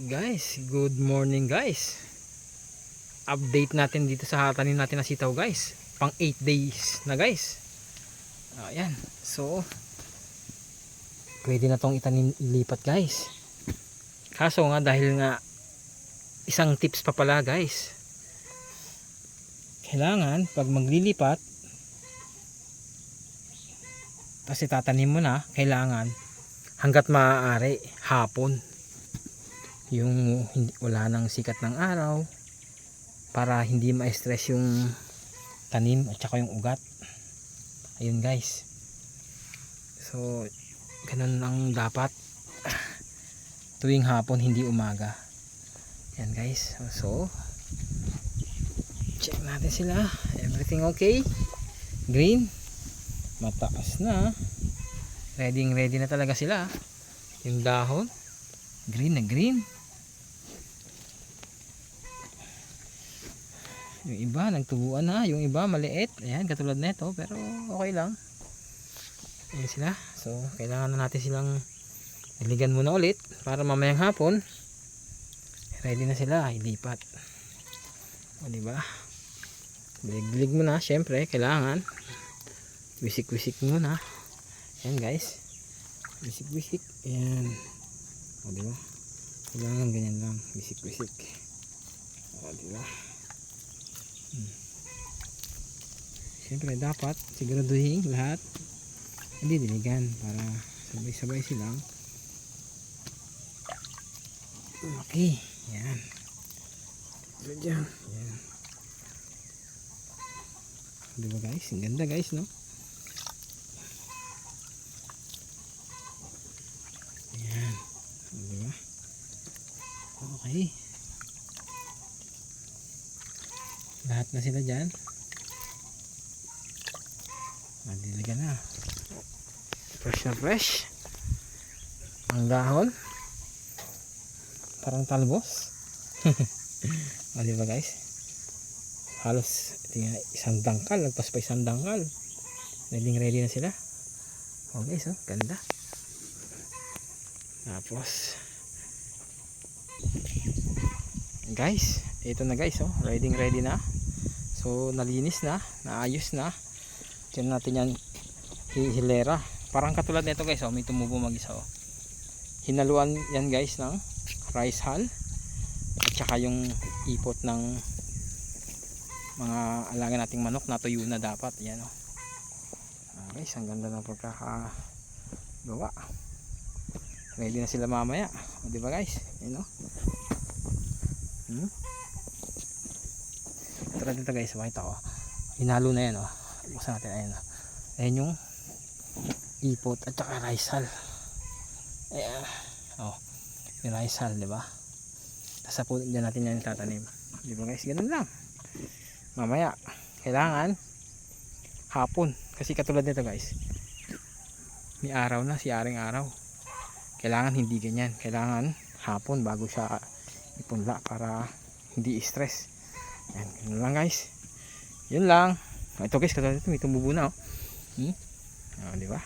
Guys, good morning guys. Update natin dito sa tanim natin na sitaw guys. Pang 8 days na guys. Ayan. So, pwede na tong itanim ilipat guys. Kaso nga dahil nga isang tips pa pala guys. Kailangan pag maglilipat kasi tatanim mo na, kailangan hanggat maaari hapon yung wala nang sikat ng araw para hindi ma-stress yung tanim at saka yung ugat. Ayun guys. So ganun ang dapat tuwing hapon hindi umaga. Yan guys. So check natin sila. Everything okay? Green? Mataas na. Ready ready na talaga sila. Yung dahon? Green na green yung iba nagtubuan na. Yung iba maliit. Ayan katulad nito pero okay lang. Ayan sila. So kailangan na natin silang iligan muna ulit para mamayang hapon. Ready na sila. Ilipat o diba? Bilig-bilig mo na syempre kailangan. Wisik-wisik muna. Ayan guys. Wisik-wisik. Ayan. O diba? Kailangan ganyan lang. Wisik-wisik. O diba hmm. syempre dapat siguraduhin lahat hindi diligan para sabay-sabay silang okay yan so dyan yan diba guys ang ganda guys no Ayan. Diba? Okay. Lahat na sila dyan. Madiligan na. Fresh na fresh. Ang dahon. Parang talbos. o diba guys? Halos tingnan, isang dangkal. Lagpas pa isang dangkal. Ready ready na sila. O guys, oh, ganda. Tapos Guys, ito na guys oh, ready ready na. So nalinis na, naayos na. Diyan natin yan hi- hilera. Parang katulad nito guys oh, may tumubo mag-isa oh. Hinaluan yan guys ng rice hull at saka yung ipot ng mga alaga nating manok na tuyo na dapat. Yan oh. Ah, guys, ang ganda ng pagkakagawa ready na sila mamaya o di ba guys yun o hmm? Tara dito guys makita ko. Hinalo na yan o buksan natin ayan o ayan yung ipot at saka hull. Ayan o yung rice hull di ba? Tapos po dyan natin yan tatanim. Di ba guys ganun lang. Mamaya kailangan hapon. Kasi katulad nito guys may araw na si aring araw. Kailangan hindi ganyan. Kailangan hapon bago siya ipunla para hindi stress yan yun lang guys yun lang ito guys katulad ito may tumubo na oh. hmm? oh, di ba